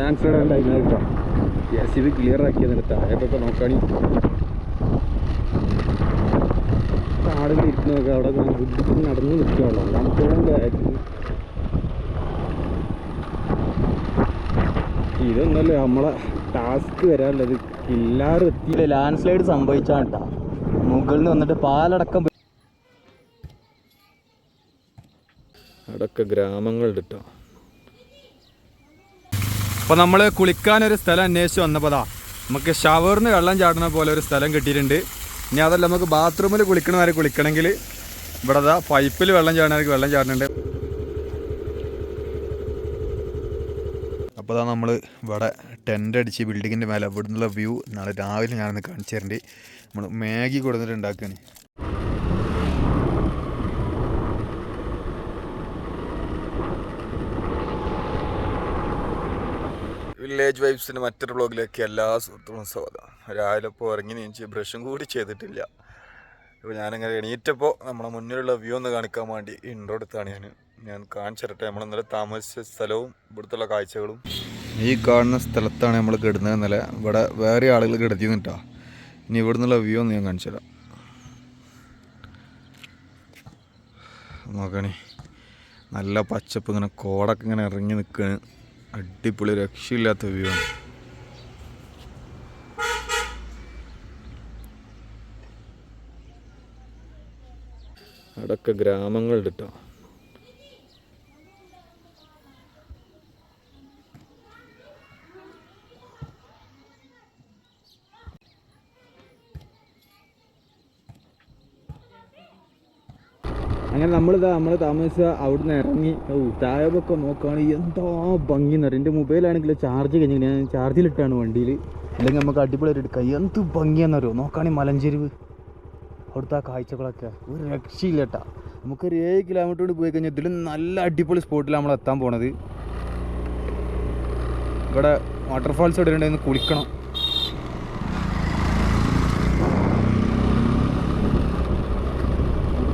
Land slide ഉണ്ടായിരുന്നത് കേട്ടോ A C B clear ആക്കിയതിന് താഴെയൊക്കെ നോക്കാണി ആളുകൾ ഇരിക്കുന്നതൊക്കെ അവിടെ ബുദ്ധിമുട്ട് നടന്നു നിൽക്കുകയുള്ളൂ രണ്ടാമത്തെ ബാക്കിൽ ഇതൊന്നല്ലേ നമ്മളെ ടാസ്ക് വരാനുള്ളത്. എല്ലാവരും എത്തി. ലാൻഡ് സ്ലൈഡ് സംഭവിച്ചാണ് കേട്ടോ. മുകളിൽ നിന്ന് വന്നിട്ട് പാലടക്കം അടക്ക ഗ്രാമങ്ങളുണ്ട് കേട്ടോ. അപ്പോൾ നമ്മൾ കുളിക്കാനൊരു സ്ഥലം അന്വേഷിച്ച് വന്നപ്പോതാ നമുക്ക് ഷവറിന് വെള്ളം ചാടുന്ന പോലെ ഒരു സ്ഥലം കിട്ടിയിട്ടുണ്ട്. ഇനി അതല്ല നമുക്ക് ബാത്റൂമിൽ കുളിക്കണവരെ കുളിക്കണമെങ്കിൽ ഇവിടെ അതാ പൈപ്പിൽ വെള്ളം ചാടുന്നവർക്ക് വെള്ളം ചാടുന്നുണ്ട്. അപ്പോൾ അതാ നമ്മൾ ഇവിടെ ടെന്റ് അടിച്ച് ബിൽഡിങ്ങിന്റെ മേലെ ഇവിടെ നിന്നുള്ള വ്യൂ നാളെ രാവിലെ ഞാനൊന്ന് കാണിച്ചു തരേണ്ടി. നമ്മൾ മാഗി കൊടുത്തിട്ട് ഉണ്ടാക്കുകയാണ് വില്ലേജ് വൈബ്സിന്റെ മറ്റൊരു ബ്ലോഗിലേക്ക് എല്ലാ സുഹൃത്തുക്കളും സ്വാഗതം. രാവിലെ ഇപ്പോൾ ഇറങ്ങി നീച്ച് ബ്രഷും കൂടി ചെയ്തിട്ടില്ല. ഇപ്പോൾ ഞാനിങ്ങനെ എണീറ്റപ്പോൾ നമ്മുടെ മുന്നിലുള്ള വ്യൂ ഒന്ന് കാണിക്കാൻ വേണ്ടി ഇൻട്രോ എടുത്താണ് ഞാൻ ഞാൻ കാണിച്ചിരട്ടെ നമ്മൾ ഇന്നലെ താമസിച്ച സ്ഥലവും ഇവിടുത്തുള്ള കാഴ്ചകളും. ഈ കാണുന്ന സ്ഥലത്താണ് നമ്മൾ കിടന്നത് ഇന്നലെ. ഇവിടെ വേറെ ആളുകൾ കിടത്തി നിന്നിട്ടാ ഇനി ഇവിടെ നിന്നുള്ള വ്യൂ ഒന്ന് ഞാൻ കാണിച്ചു തരാം നോക്കണേ. നല്ല പച്ചപ്പ് ഇങ്ങനെ കോടൊക്കെ ഇങ്ങനെ ഇറങ്ങി നിൽക്കുകയാണ് അടിപൊളി രക്ഷയില്ലാത്ത വ്യൂ ആണ്. അവിടെയൊക്കെ ഗ്രാമങ്ങളുണ്ട് കേട്ടോ അങ്ങനെ നമ്മളിതാ നമ്മൾ താമസിച്ച അവിടുന്ന് ഇറങ്ങി ഓ താഴെയൊക്കെ നോക്കുകയാണെങ്കിൽ എന്താ ഭംഗി എന്ന് പറയും. എന്റെ മൊബൈലാണെങ്കിൽ ചാർജ് കഴിഞ്ഞു ഞാൻ ചാർജിലിട്ടാണ് വണ്ടിയിൽ അല്ലെങ്കിൽ നമുക്ക് അടിപൊളിയായിട്ട് എടുക്കാം. എന്ത് ഭംഗിയാണെന്നറിയോ നോക്കുകയാണെങ്കിൽ മലഞ്ചെരിവ്. അവിടുത്തെ ആ കാഴ്ചകളൊക്കെ. ഒരു രക്ഷയില്ല കേട്ടാ. നമുക്കൊരു ഏഴ് കിലോമീറ്റർ പോയി കഴിഞ്ഞാൽ ഇതിലും നല്ല അടിപൊളി സ്പോട്ടിൽ നമ്മൾ എത്താൻ പോണത്. ഇവിടെ വാട്ടർഫാൾസ് ഇവിടെ കുളിക്കണം.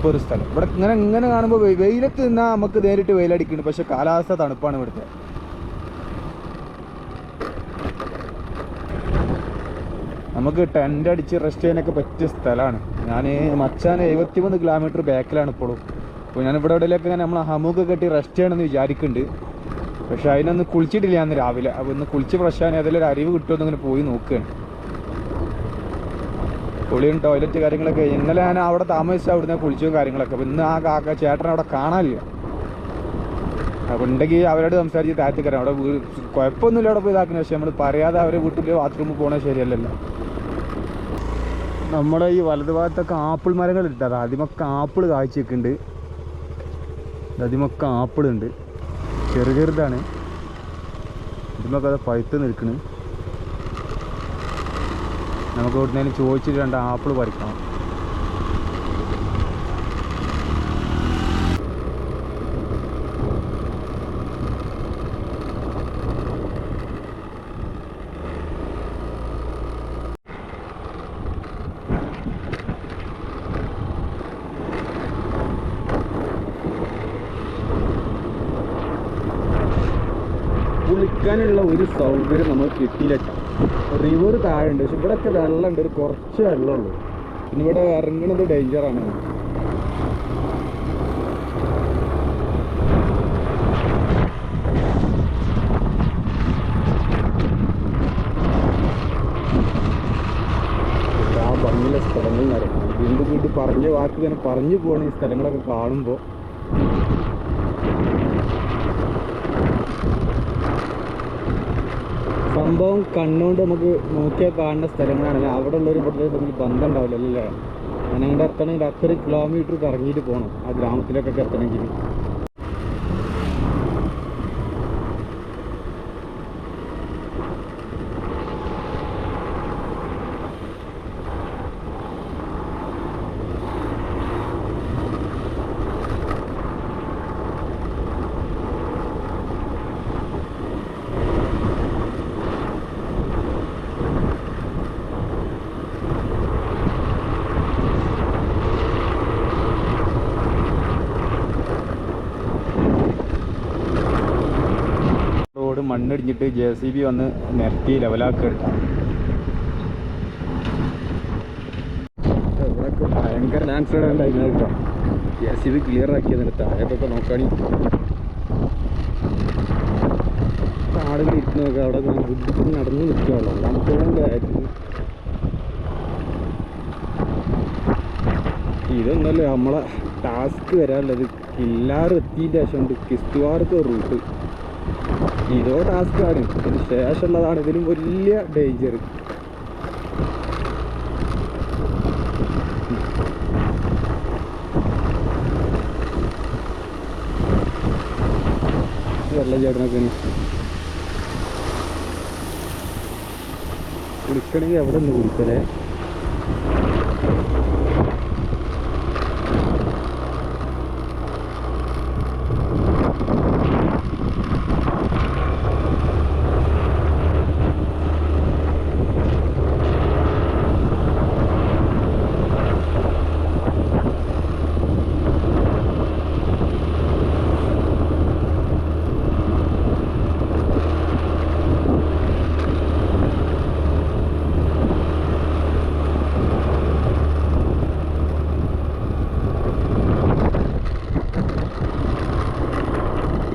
ഇപ്പോൾ ഒരു സ്ഥലം. ഇവിടെ ഇങ്ങനെ ഇങ്ങനെ കാണുമ്പോൾ വെയിലത്ത് നിന്നാൽ നമുക്ക് നേരിട്ട് വെയിലടിക്കുന്നുണ്ട്. പക്ഷെ കാലാവസ്ഥ തണുപ്പാണ് ഇവിടുത്തെ. നമുക്ക് ടെന്റ് അടിച്ച് റെസ്റ്റ് ചെയ്യാനൊക്കെ പറ്റിയ സ്ഥലമാണ്. ഞാൻ മച്ചാൻ എഴുപത്തിമൂന്ന് കിലോമീറ്റർ ബാക്കിലാണ് ഇപ്പോഴും അപ്പോൾ ഞാൻ ഇവിടെ ഇവിടെയൊക്കെ ഇങ്ങനെ നമ്മൾ ഹമൂക്ക് കെട്ടി റെസ്റ്റ് ചെയ്യണമെന്ന് വിചാരിക്കുന്നുണ്ട്. പക്ഷെ അതിനൊന്ന് കുളിച്ചിട്ടില്ല ഞാൻ രാവിലെ. അപ്പോൾ ഒന്ന് കുളിച്ച് ഫ്രഷ് ഏതെങ്കിലും ഒരു അറിവ് കിട്ടുമെന്ന് ഇങ്ങനെ പോയി നോക്കുകയാണ്. കുളിയും ടോയ്ലറ്റ് കാര്യങ്ങളൊക്കെ ഇന്നലെ ഞാൻ അവിടെ താമസിച്ച അവിടുന്ന് കുളിച്ചും കാര്യങ്ങളൊക്കെ. ഇന്ന് ആ കാക്ക ചേട്ടൻ അവിടെ കാണാനില്ല. അപ്പോൾ ഉണ്ടെങ്കിൽ അവരോട് സംസാരിച്ച് താഴ്ത്തിക്കരാം അവിടെ കുഴപ്പമൊന്നുമില്ല അവിടെ പോയി ഇതാക്കുന്നത് പക്ഷേ നമ്മൾ പറയാതെ അവരെ വീട്ടിൽ ബാത്റൂമിൽ പോകണത് ശരിയല്ലല്ലോ. നമ്മുടെ ഈ വലതുഭാഗത്തൊക്കെ ആപ്പിൾ മരങ്ങൾ ഇട്ടത് ആദ്യമൊക്കെ ആപ്പിൾ കാഴ്ച വെക്കുന്നുണ്ട് ആദ്യമൊക്കെ ആപ്പിൾ ഉണ്ട് ചെറു ചെറുതാണ്. ഇതിമൊക്കെ അത് പഴുത്ത് നിൽക്കണ്. നമുക്ക് ഇവിടുന്ന് ചോദിച്ചിട്ട് രണ്ട് ആപ്പിൾ പറിക്കണം. കുളിക്കാനുള്ള ഒരു സൗകര്യം നമ്മൾ കിട്ടിയില്ല. റിവർ താഴെ ഉണ്ട് പക്ഷെ ഇവിടെയൊക്കെ വെള്ളമുണ്ട്. ഒരു കുറച്ച് വെള്ളമുള്ളൂ. പിന്നെ ഇവിടെ ഇറങ്ങുന്നത് ഡേഞ്ചറാണ് പറഞ്ഞ വാക്ക് തന്നെ പറഞ്ഞു പോകണം ഈ സ്ഥലങ്ങളൊക്കെ കാണുമ്പോൾ സംഭവം കണ്ണുകൊണ്ട് നമുക്ക് നോക്കിയാൽ കാണുന്ന സ്ഥലങ്ങളാണല്ലോ അവിടെ ഉള്ളൊരു ഇവിടെ നമുക്ക് ബന്ധം ഉണ്ടാവില്ല അല്ലേ? അങ്ങനെ എത്തണമെങ്കിൽ അത്ര കിലോമീറ്റർ കറങ്ങിയിട്ട് പോകണം ആ ഗ്രാമത്തിലേക്കൊക്കെ എത്തണമെങ്കിൽ. മണ്ണിടിഞ്ഞിട്ട് ജെ സി ബി വന്ന് നിരത്തി ലെവലാക്കി എടുക്കാം ഇവിടെയൊക്കെ ഭയങ്കര ലാൻഡ് സ്ലൈഡ് ഉണ്ടായിരുന്നു കേട്ടോ. ജെ സി ബി ക്ലിയർ ആക്കിയതിന് എന്നിട്ട് നോക്കാണി. ആളുകൾ ഇരിക്കുന്നൊക്കെ അവിടെ നടന്ന് നിൽക്കുകയുള്ളൂ നമുക്കൊന്നും കയറ്റി ഇതൊന്നല്ല നമ്മളെ ടാസ്ക് വരാനുള്ളത്? എല്ലാവരും എത്തിയതിന്റെ ശേഷം ഉണ്ട്. കിസ്തുവാർക്ക് റൂട്ട് ഇതോ ആണ്. ഇതിന് ശേഷമുള്ളതാണ് ഇതിനും വലിയ ഡേഞ്ചർ വെള്ളം ചേട്ടനൊക്കെ കുളിക്കണമെങ്കിൽ എവിടെ നിന്ന് കുളിക്കലേ?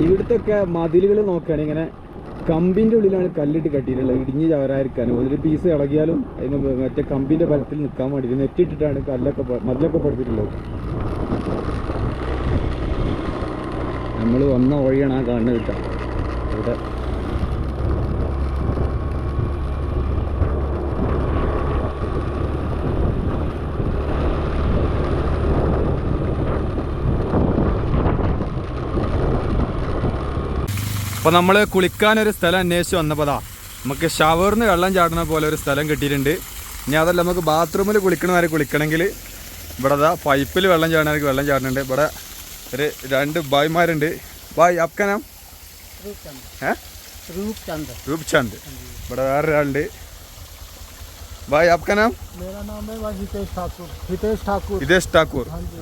ഇവിടുത്തൊക്കെ മതിലുകൾ നോക്കുകയാണെങ്കിൽ ഇങ്ങനെ കമ്പിന്റെ ഉള്ളിലാണ് കല്ലിട്ട് കെട്ടിയിട്ടുള്ളത്. ഇടിഞ്ഞ് ചവരായിരിക്കാനും. ഒരു പീസ് ഇളകിയാലും അതിന് മറ്റേ കമ്പിന്റെ ബലത്തിൽ നിൽക്കാൻ വേണ്ടി നെറ്റിട്ടിട്ടാണ് കല്ലൊക്കെ മതിലൊക്കെ പടുത്തിട്ടുള്ളത്. നമ്മൾ വന്ന വഴിയാണ് ആ കാണുന്നത് കിട്ടുക ഇവിടെ അപ്പോൾ നമ്മൾ കുളിക്കാനൊരു സ്ഥലം അന്വേഷിച്ച് വന്നപ്പോതാ നമുക്ക് ഷവറിന് വെള്ളം ചാടുന്ന പോലെ ഒരു സ്ഥലം കിട്ടിയിട്ടുണ്ട് ഇനി അതല്ല നമുക്ക് ബാത്റൂമിൽ കുളിക്കണ വരെ കുളിക്കണമെങ്കിൽ ഇവിടെ അതാ പൈപ്പിൽ വെള്ളം ചാടണവർക്ക് വെള്ളം ചാടുന്നുണ്ട് ഇവിടെ ഒരു രണ്ട് ബായ്മാരുണ്ട് ബായ് അപ്കനാം ഏ रूपचंद रूप चंद ഇവിടെ വേറൊരാളുണ്ട് ബായ് അപ്കനാം मेरा नाम है भाई हितेश ठाकुर हितेश ठाकुर ഹിതേഷ് ഠാക്കൂർ हाँ जी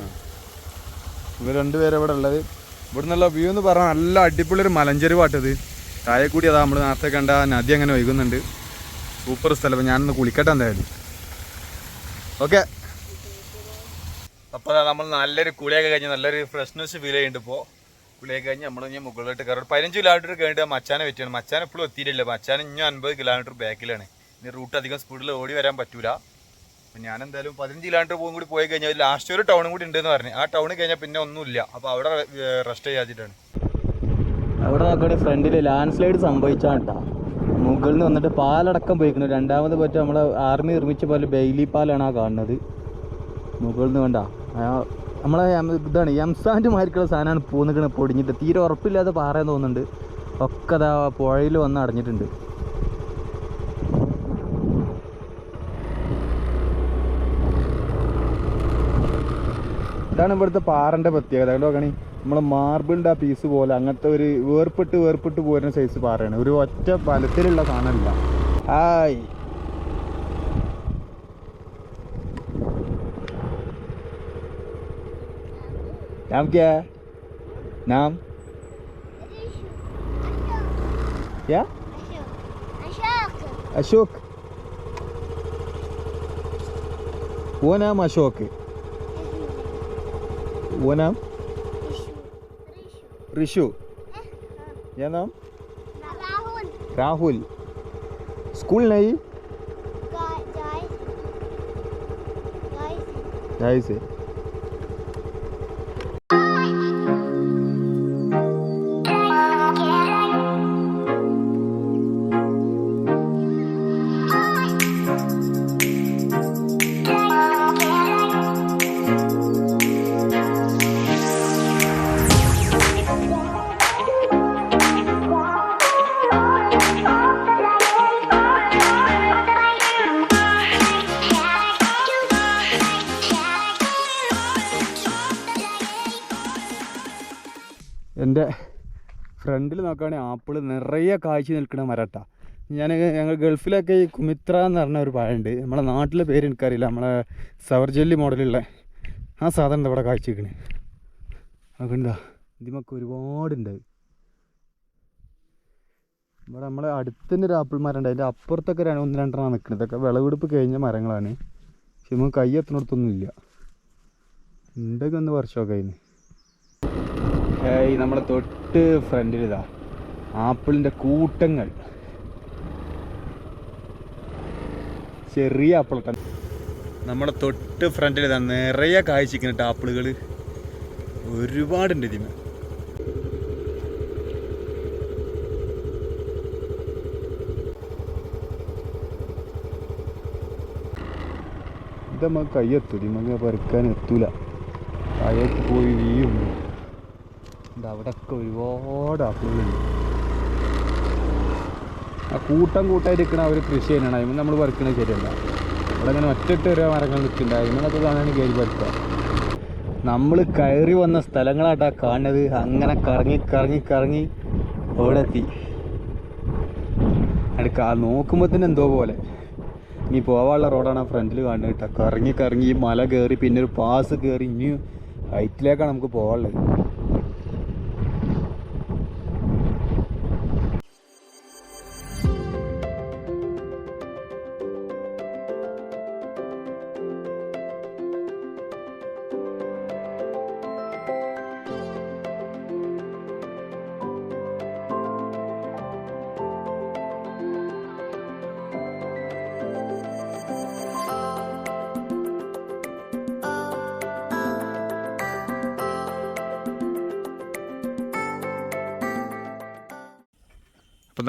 ഇവർ രണ്ടുപേരും ഇവിടെ ഉള്ളത് ഇവിടെ നിന്നുള്ള വ്യൂ എന്ന് പറഞ്ഞാൽ നല്ല അടിപൊളിയൊരു മലഞ്ചെരുവാട്ടത് താഴെ കൂടി അതാ നമ്മൾ നേരത്തെ കണ്ട നദി അങ്ങനെ ഒഴുകുന്നുണ്ട്. സൂപ്പർ സ്ഥലം. ഞാനൊന്ന് കുളിക്കട്ടെ എന്തായാലും. ഓക്കെ. അപ്പോൾ നമ്മൾ നല്ലൊരു കുളിയൊക്കെ കഴിഞ്ഞ് നല്ലൊരു ഫ്രഷ്നെസ് ഫീൽ ചെയ്യുന്നുണ്ട് ഇപ്പോൾ കുളിയൊക്കെ കഴിഞ്ഞ് നമ്മൾ ഇനി മുകളിലോട്ട് കയറി. പതിനഞ്ച് കിലോമീറ്റർ കഴിഞ്ഞിട്ട് മച്ചാനെ പറ്റിയാണ് മച്ചാൻ എപ്പോഴും എത്തിയിട്ടില്ല. മച്ചാൻ ഇനി അൻപത് കിലോമീറ്റർ ബാക്കിലാണ് ഇനി റൂട്ട് അധികം സ്പീഡിൽ ഓടി വരാൻ പറ്റൂല. അപ്പം ഞാൻ എന്തായാലും പതിനഞ്ച് കിലോമീറ്റർ പോകും കൂടി പോയി കഴിഞ്ഞാൽ ലാസ്റ്റ് ഒരു ടൗണും കൂടി ഉണ്ടെന്ന് പറഞ്ഞു. ആ ടൗണിൽ കഴിഞ്ഞാൽ പിന്നെ ഒന്നുമില്ല. അപ്പോൾ അവിടെ റെസ്റ്റ് ചെയ്യാതിട്ടാണ്. അവിടെ നോക്കുകയാണെങ്കിൽ ഫ്രണ്ടിൽ ലാൻഡ് സ്ലൈഡ് സംഭവിച്ചാണ് കേട്ടോ മുകളിൽ വന്നിട്ട് പാലടക്കം പോയിക്കണം രണ്ടാമത് പറ്റും നമ്മൾ ആർമി നിർമ്മിച്ച പോലെ ബെയിലി പാലാണ് ആ കാണുന്നത്. മുകളിൽ നിന്ന് വേണ്ട നമ്മളെ ഇതാണ് എംസാൻഡ് മാരിക്കുള്ള സാധനമാണ് പൂന്നിക്കണ പൊടിഞ്ഞിട്ട്. തീരെ ഉറപ്പില്ലാതെ പാറയെന്ന് തോന്നുന്നുണ്ട്. ഒക്കെ അതാ പുഴയിൽ വന്ന് അടഞ്ഞിട്ടുണ്ട്. ഇതാണ് ഇവിടുത്തെ പാറൻ്റെ പ്രത്യേകത കണ്ടോ നോക്കണി നമ്മളെ മാർബിളിൻ്റെ ആ പീസ് പോലെ അങ്ങനത്തെ ഒരു വേർപ്പെട്ട് വേർപ്പെട്ട് പോരുന്ന സൈസ് പാറയാണ് ഒരു ഒറ്റ ബലത്തിലുള്ള സാധനമല്ല ഹായ് नाम क्या है नाम क्या अशोक अशोक वो नाम अशोक है वो नाम ऋषु ये नाम राहुल राहुल स्कूल नहीं गाय गाय ढाई से എന്റെ ഫ്രണ്ടിൽ നോക്കുകയാണെങ്കിൽ ആപ്പിൾ നിറയെ കാഴ്ച നിൽക്കുന്ന മരട്ടാ. ഞാൻ ഞങ്ങൾ ഗൾഫിലൊക്കെ ഈ കുമിത്ര എന്ന് പറഞ്ഞ ഒരു പഴമുണ്ട്. നമ്മളെ നാട്ടിലെ പേര് എനിക്കറിയില്ല. നമ്മളെ സവർജല്ലി മോഡലുള്ള ആ സാധനം ഇവിടെ കാഴ്ച വെക്കണേ അതൊക്കെ ഉണ്ടാ? ഇതിമൊക്കെ ഒരുപാടുണ്ട്. ഇവിടെ നമ്മളെ അടുത്തുതന്നെ ഒരു ആപ്പിൾ മരം ഉണ്ട് അതിന്റെ അപ്പുറത്തൊക്കെ രണ്ട് ഒന്ന് രണ്ടെണ്ണം നിൽക്കുന്നത് ഇതൊക്കെ വിളവെടുപ്പ് കഴിഞ്ഞ മരങ്ങളാണ്. പക്ഷെ നമുക്ക് കൈ എത്തുന്നിടത്തൊന്നുമില്ല ഉണ്ടൊക്കെ ഒന്ന് വർഷമൊക്കെ അതിന് ഏയ് നമ്മളെ തൊട്ട് ഫ്രണ്ടിൽ ഇതാ. ആപ്പിളിന്റെ കൂട്ടങ്ങൾ. ചെറിയ ആപ്പിളൊക്കെ നമ്മളെ തൊട്ട് ഫ്രണ്ടിൽ ഇതാ നിറയെ കായ്ച്ചിരിക്കുന്നുണ്ട് ആപ്പിളുകൾ ഒരുപാടുണ്ട് ഇതിന്. ഇത് കൈ എത്തൂല നമുക്ക് പറിക്കാൻ എത്തൂല. കയ്യൊക്കെ പോയി വീയും അവിടെ ഒക്കെ ഒരുപാട് ആപ്പിളുകളുണ്ട് ആ കൂട്ടം കൂട്ടായിട്ട് നിൽക്കണ ഒരു കൃഷി തന്നെയാണ്. അതിന് നമ്മൾ പറിക്കണത് ശരിയല്ല. അവിടെ അങ്ങനെ ഒറ്റയിട്ട് ഓരോ മരങ്ങൾ നിൽക്കുന്നുണ്ട്. അതിനൊക്കെ കാണാൻ കയറി പറിക്കുക. നമ്മൾ കയറി വന്ന സ്ഥലങ്ങളാട്ടാ കാണുന്നത്. അങ്ങനെ കറങ്ങി കറങ്ങി കറങ്ങി അവിടെ എത്തി. അടുക്ക നോക്കുമ്പോൾ തന്നെ എന്തോ പോലെ. ഇനി പോവാനുള്ള റോഡാണ് ആ ഫ്രണ്ടിൽ കാണുന്നത് കേട്ടോ. കറങ്ങി കറങ്ങി മല കയറി പിന്നെ ഒരു പാസ് കയറി ഇനി ഹൈറ്റിലേക്കാണ് നമുക്ക് പോകാനുള്ളത്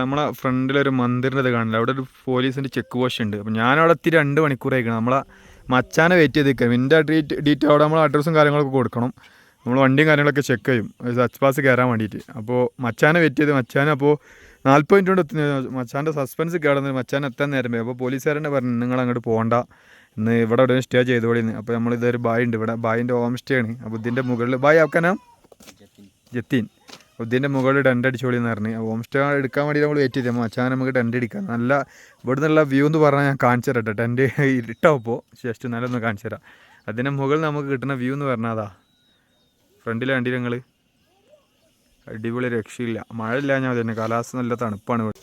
നമ്മളെ ഫ്രണ്ടിലൊരു മന്ദിറിന്റെ ഇത് കാണില്ല? അവിടെ ഒരു പോലീസിന്റെ ചെക്ക് പോസ്റ്റ് ഉണ്ട്. അപ്പോൾ ഞാനവിടെ എത്തി രണ്ട് മണിക്കൂറായിരിക്കണം നമ്മളെ മച്ചാനെ വെയിറ്റ് ചെയ്ത് നിൽക്കാം എന്റെ ഡീറ്റ് ഡീറ്റെയിൽ അവിടെ നമ്മൾ അഡ്രസ്സും കാര്യങ്ങളൊക്കെ കൊടുക്കണം. നമ്മൾ വണ്ടിയും കാര്യങ്ങളൊക്കെ ചെക്ക് ചെയ്യും. സച്ച് പാസ് കയറാൻ വേണ്ടിയിട്ട്. അപ്പോൾ മച്ചാനെ വെയിറ്റ് ചെയ്ത് മച്ചാനെ അപ്പോൾ നാൽപ്പത് മിനിറ്റ് കൊണ്ട് എത്തുന്ന മച്ചാന്റെ സസ്പെൻസ് കേടുന്നത് മച്ചാൻ എത്താൻ നേരം പോയി അപ്പോൾ പോലീസുകാരനെ പറഞ്ഞു നിങ്ങൾ അങ്ങോട്ട് പോകണ്ട ഇന്ന് ഇവിടെ ഇവിടെ സ്റ്റേ ചെയ്തോളിന്ന്. അപ്പോൾ നമ്മൾ ഇതൊരു ബായ് ഉണ്ട്. ഇവിടെ ബായിന്റെ ഹോം സ്റ്റേ ആണ്. അപ്പോൾ ഇതിന്റെ മുകളിൽ ബായ് ആക്കാനാ? ജത്തീൻ. ഇതിന്റെ മുകളിൽ ടെന്റ് അടിച്ചോളി എന്ന് പറഞ്ഞ് ഹോം സ്റ്റേ എടുക്കാൻ വേണ്ടി നമ്മൾ വെയിറ്റ് ചെയ്തു. അച്ഛാൻ നമുക്ക് ടെന്റ് അടിക്കാം നല്ല ഇവിടെ നിന്നുള്ള വ്യൂ എന്ന് പറഞ്ഞാൽ ഞാൻ കാണിച്ചു തരട്ടെ. ടെന്റ് ഇട്ടപ്പോൾ ജസ്റ്റ് നല്ല ഒന്ന് കാണിച്ചു തരാം. അതിന്റെ മുകളിൽ നമുക്ക് കിട്ടുന്ന വ്യൂ എന്ന് പറഞ്ഞാൽ അതാ. ഫ്രണ്ടിൽ കണ്ടില്ല നിങ്ങൾ അടിപൊളി രക്ഷയില്ല. മഴയില്ല ഇല്ല ഞാൻ തന്നെ കാലാവസ്ഥ നല്ല തണുപ്പാണ് ഇവിടെ.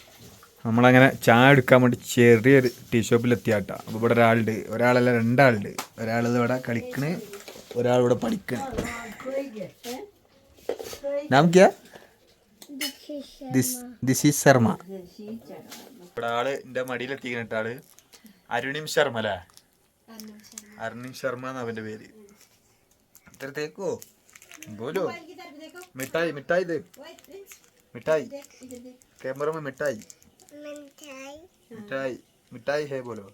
നമ്മളങ്ങനെ ചായ എടുക്കാൻ വേണ്ടി ചെറിയൊരു ടീ ഷോപ്പിൽ എത്തിയാട്ടാ. അപ്പോൾ ഇവിടെ ഒരാളുണ്ട്. ഒരാളല്ല രണ്ടാളുണ്ട്. ഒരാൾ ഇവിടെ കളിക്കണ്. ഒരാളിവിടെ പഠിക്കണ്. നാം ക്യാ? This is Sharma. ഇവിടെ ആൾ എന്റെ മടിയിലെത്തിക്കുന്ന ആൾ. അരുണിം ശർമ്മ അല്ലേ? അരുണിം ശർമ്മ എന്നാ അവന്റെ പേര്. ഇത്ര തേക്കോ ബോലോ മിഠായി മിഠായി ഇത്. മിഠായി. ക്യാമറ മേ മിഠായി. മിഠായി. മിഠായി. ഹേ ബോലോ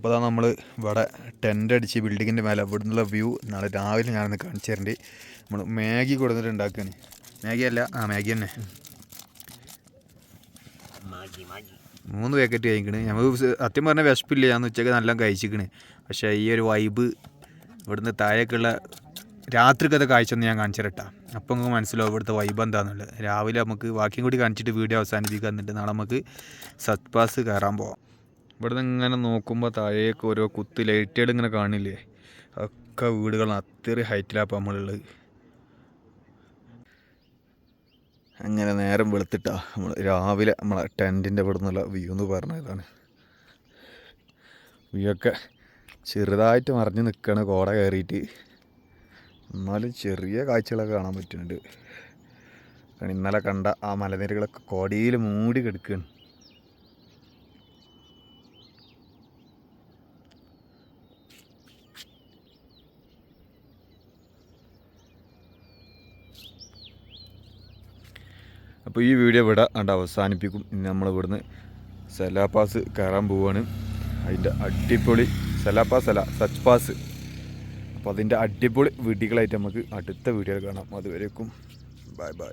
അപ്പോൾ അതാണ് നമ്മൾ ഇവിടെ ടെന്റ് അടിച്ച് ബിൽഡിങ്ങിന്റെ മേലെ ഇവിടെ നിന്നുള്ള വ്യൂ നാളെ രാവിലെ ഞാനൊന്ന് കാണിച്ചു തരേണ്ടി. നമ്മൾ മാഗി കൊടുത്തിട്ട് ഉണ്ടാക്കുകയാണ് മാഗി അല്ല ആ മാഗി തന്നെ. മൂന്ന് പാക്കറ്റ് കഴിക്കണ്. നമുക്ക് സത്യം പറഞ്ഞാൽ വിശപ്പില്ല. ഞാൻ ഉച്ചയ്ക്ക് നല്ല കഴിച്ചിക്കണ്. പക്ഷേ ഈ ഒരു വൈബ് ഇവിടുന്ന് താഴേക്കുള്ള രാത്രിക്കത്തെ കാഴ്ച ഒന്ന് ഞാൻ കാണിച്ചു തരട്ടാ. അപ്പം നമുക്ക് മനസ്സിലാവും ഇവിടുത്തെ വൈബ് എന്താണെന്നുള്ളത് രാവിലെ നമുക്ക് ബാക്കിയും കൂടി കാണിച്ചിട്ട് വീഡിയോ അവസാനിപ്പിക്കാൻ എന്നിട്ട് നാളെ നമുക്ക് സത്പാസ് കയറാൻ പോവാം. ഇവിടുന്ന് ഇങ്ങനെ നോക്കുമ്പോൾ താഴേക്ക് ഓരോ കുത്ത് ലൈറ്റുകൾ ഇങ്ങനെ കാണില്ലേ? ഒക്കെ വീടുകൾ അത്ര ഹൈറ്റിലാണ് നമ്മളുള്ളത്. അങ്ങനെ നേരം വെളുത്തിട്ടാ നമ്മൾ രാവിലെ നമ്മളെ ടെന്റിന്റെ ഇവിടെ നിന്നുള്ള വ്യൂ എന്ന് പറഞ്ഞതാണ്. വ്യൂ ഒക്കെ ചെറുതായിട്ട് മറിഞ്ഞ് നിൽക്കുകയാണ് കോട കയറിയിട്ട്. എന്നാലും ചെറിയ കാഴ്ചകളൊക്കെ കാണാൻ പറ്റുന്നുണ്ട്. ഇന്നലെ കണ്ട ആ മലനിരകളൊക്കെ കോടിയിൽ മൂടി കിടക്കുകയാണ് അപ്പോൾ ഈ വീഡിയോ ഇവിടെ കണ്ട് അവസാനിപ്പിക്കും. ഇനി നമ്മൾ ഇവിടുന്ന് സെലാപാസ് കയറാൻ പോവുകയാണ് അതിന്റെ അടിപൊളി സെലാപാസ് അല്ല സച്ച് പാസ്. അപ്പോൾ അതിന്റെ അടിപൊളി വീഡിയോകളായിട്ട് നമുക്ക് അടുത്ത വീഡിയോയിൽ കാണാം. അതുവരേക്കും ബൈ ബൈ.